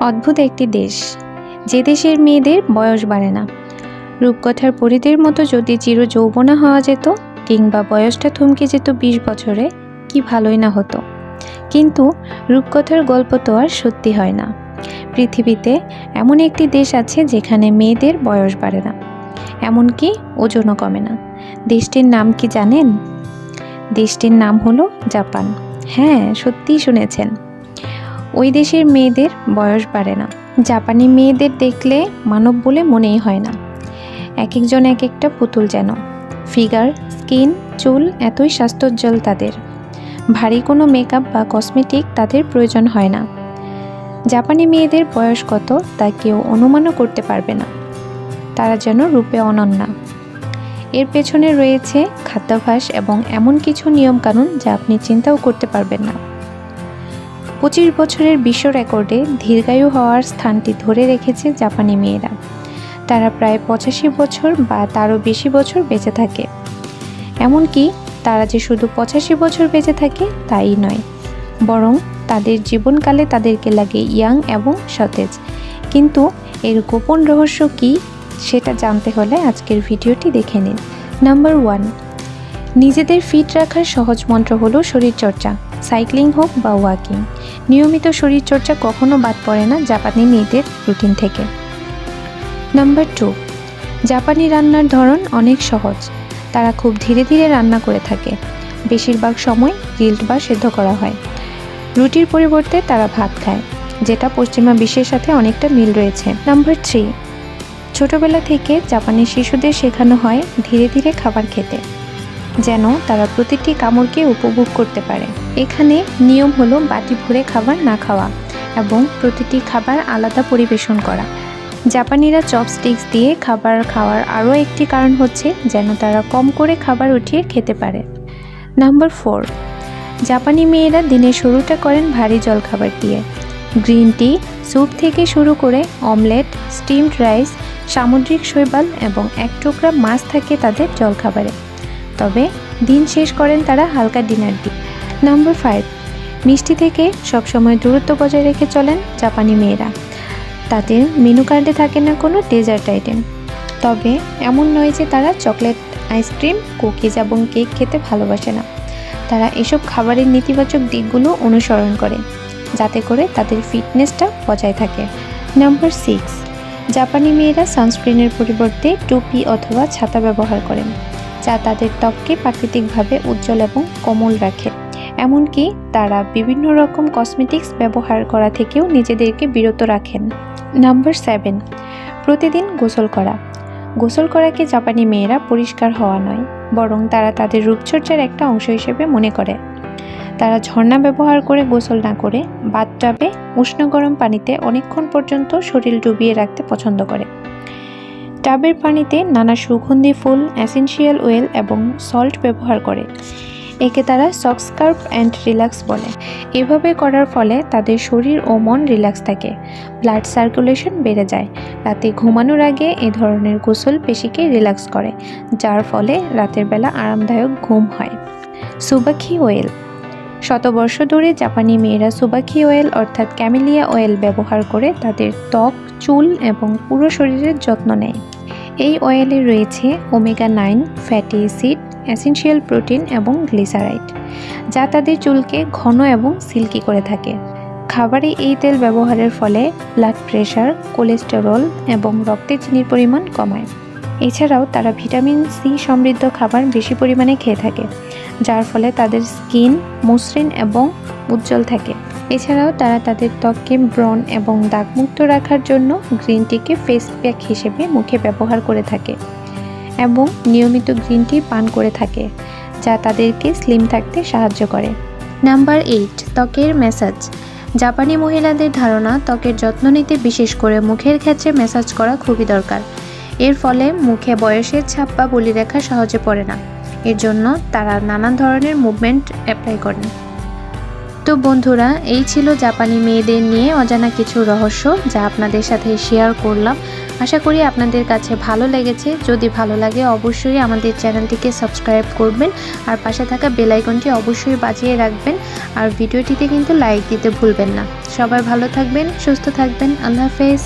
অদ্ভুত একটি দেশ। যে দেশের মেয়েদের বয়স বাড়ে না। রূপকথার পরিদের মতো যদি চির যৌবনা হওয়া যেত, কিংবা বয়সটা থমকে যেত বিশ বছরে, কি ভালোই না হতো। কিন্তু রূপকথার গল্প তো আর সত্যি হয় না। পৃথিবীতে এমন একটি দেশ আছে যেখানে মেয়েদের বয়স বাড়ে না। এমনকি ওজনও কমে না। দেশটির নাম কি জানেন? দেশটির নাম হলো জাপান। হ্যাঁ সত্যিই শুনেছেন। ওই দেশের মেয়েদের বয়স বাড়ে না। জাপানি মেয়েদের দেখলে মানব বলে মনেই হয় না। এক একজন এক একটা পুতুল যেন। ফিগার, স্কিন, চুল এতই স্বাস্থ্যোজ্জ্বল তাদের। ভারী কোনো মেকআপ বা কসমেটিক তাদের প্রয়োজন হয় না। জাপানি মেয়েদের বয়স কত তা কেউ অনুমানও করতে পারবে না। তারা যেন রূপে অনন্যা। এর পেছনে রয়েছে খাদ্যাভ্যাস এবং এমন কিছু নিয়মকানুন যা আপনি চিন্তাও করতে পারবেন না। পঁচিশ বছরের বিশ্ব রেকর্ডে দীর্ঘায়ু হওয়ার স্থানটি ধরে রেখেছে জাপানি মেয়েরা। তারা প্রায় পঁচাশি বছর বা তারও বেশি বছর বেঁচে থাকে। এমনকি তারা যে শুধু পঁচাশি বছর বেঁচে থাকে, তাই নয়। বরং তাদের জীবনকালে তাদেরকে লাগে ইয়াং এবং সতেজ। কিন্তু এর গোপন রহস্য কী, সেটা জানতে হলে আজকের ভিডিওটি দেখে নিন। নাম্বার ওয়ান, নিজেদের ফিট রাখার সহজ মন্ত্র হলো শরীরচর্চা। সাইক্লিং হোক বা ওয়াকিং, নিয়মিত শরীরচর্চা কখনো বাদ পড়ে না জাপানি মেয়েদের রুটিন থেকে। নাম্বার টু, জাপানি রান্নার ধরন অনেক সহজ। তারা খুব ধীরে ধীরে রান্না করে থাকে। বেশিরভাগ সময় গ্রিল্ড বা সেদ্ধ করা হয়। রুটির পরিবর্তে তারা ভাত খায়, যেটা পশ্চিমা বিশ্বের সাথে অনেকটা মিল রয়েছে। নাম্বার থ্রি, ছোটবেলা থেকে জাপানি শিশুদের শেখানো হয় ধীরে ধীরে খাবার খেতে। যেন তারা প্রতিটি কামড়কে উপভোগ করতে পারে। এখানে নিয়ম হলো বাটি ভরে খাবার না খাওয়া এবং প্রতিটি খাবার আলাদা পরিবেশন করা। জাপানিরা চপস্টিক্স দিয়ে খাবার খাওয়ার আরও একটি কারণ হচ্ছে যেন তারা কম করে খাবার উঠিয়ে খেতে পারে। নাম্বার ফোর, জাপানি মেয়েরা দিনের শুরুটা করেন ভারী জলখাবার দিয়ে। গ্রিন টি, স্যুপ থেকে শুরু করে অমলেট, স্টিমড রাইস, সামুদ্রিক শৈবাল এবং এক টুকরা মাছ থাকে তাদের জলখাবারে। তবে দিন শেষ করেন তারা হালকা ডিনার দিয়ে নম্বর ফাইভ মিষ্টি থেকে সবসময় দূরত্ব বজায় রেখে চলেন জাপানি মেয়েরা। তাদের মেনু কার্ডে থাকে না কোনো ডেজার্ট আইটেম। তবে এমন নয় যে তারা চকলেট, আইসক্রিম, কুকিজ এবং কেক খেতে ভালোবাসে না। তারা এসব খাবারের নেতিবাচক দিকগুলো অনুসরণ করে, যাতে করে তাদের ফিটনেসটা বজায় থাকে। নাম্বার সিক্স জাপানি মেয়েরা সানস্ক্রিনের পরিবর্তে টুপি অথবা ছাতা ব্যবহার করেন। যা তাদের ত্বককে প্রাকৃতিকভাবে উজ্জ্বল এবং কোমল রাখে। এমনকি তারা বিভিন্ন রকম কসমেটিক্স ব্যবহার করা থেকেও নিজেদেরকে বিরত রাখেন। নাম্বার সেভেন, প্রতিদিন গোসল করা। গোসল করাকে জাপানি মেয়েরা পরিষ্কার হওয়া নয়, বরং তারা তাদের রূপচর্চার একটা অংশ হিসেবে মনে করে। তারা ঝর্ণা ব্যবহার করে গোসল না করে বাথটাবে উষ্ণ গরম পানিতে অনেকক্ষণ পর্যন্ত শরীর ডুবিয়ে রাখতে পছন্দ করে। টাবের পানিতে নানা সুগন্ধি ফুল অ্যাসেনশিয়াল ওয়েল এবং সল্ট ব্যবহার করে। একে তারা সক্সকার্প অ্যান্ড রিল্যাক্স বলে। এভাবে করার ফলে তাদের শরীর ও মন রিল্যাক্স থাকে। ব্লাড সার্কুলেশন বেড়ে যায়। রাতে ঘুমানোর আগে এ ধরনের গোসল পেশিকে রিল্যাক্স করে, যার ফলে রাতের বেলা আরামদায়ক ঘুম হয়। সুবাখি ওয়েল শতবর্ষ ধরে জাপানি মেয়েরা সুবাখি অয়েল অর্থাৎ ক্যামেলিয়া অয়েল ব্যবহার করে তাদের ত্বক, চুল এবং পুরো শরীরের যত্ন নেয়। এই অয়েলে রয়েছে omega nine fatty acid essential protein এবং গ্লিসারাইড, যা তাদের চুলকে ঘন এবং সিল্কি করে থাকে। খাবারে এই তেল ব্যবহারের ফলে ব্লাড প্রেশার কোলেস্টেরল এবং রক্তে চিনির পরিমাণ কমায়। এছাড়াও তারা ভিটামিন সি সমৃদ্ধ খাবার বেশি পরিমাণে খেয়ে থাকে। যার ফলে তাদের স্কিন মসৃণ এবং উজ্জ্বল থাকে। এছাড়াও তারা তাদের ত্বককে ব্রণ এবং দাগমুক্ত রাখার জন্য গ্রিন টিকে ফেস প্যাক হিসেবে মুখে ব্যবহার করে থাকে এবং নিয়মিত গ্রিন টি পান করে থাকে, যা তাদেরকে স্লিম থাকতে সাহায্য করে। নাম্বার এইট, ত্বকের ম্যাসাজ। জাপানি মহিলাদের ধারণা, ত্বকের যত্ন নিতে বিশেষ করে মুখের ক্ষেত্রে ম্যাসাজ করা খুবই দরকার। এর ফলে মুখে বয়সের ছাপ বা বলিরেখা সহজে পড়ে না। এর জন্য তারা নানান ধরনের মুভমেন্ট অ্যাপ্লাই করেন। তো বন্ধুরা, এই ছিল জাপানি মেয়েদের নিয়ে অজানা কিছু রহস্য যা আপনাদের সাথে শেয়ার করলাম। আশা করি আপনাদের কাছে ভালো লেগেছে। যদি ভালো লাগে, অবশ্যই আমাদের চ্যানেলটিকে সাবস্ক্রাইব করবেন আর পাশে থাকা বেল আইকনটি অবশ্যই বাজিয়ে রাখবেন। আর ভিডিওটিতে কিন্তু লাইক দিতে ভুলবেন না। সবাই ভালো থাকবেন, সুস্থ থাকবেন। আল্লাহ হাফেজ।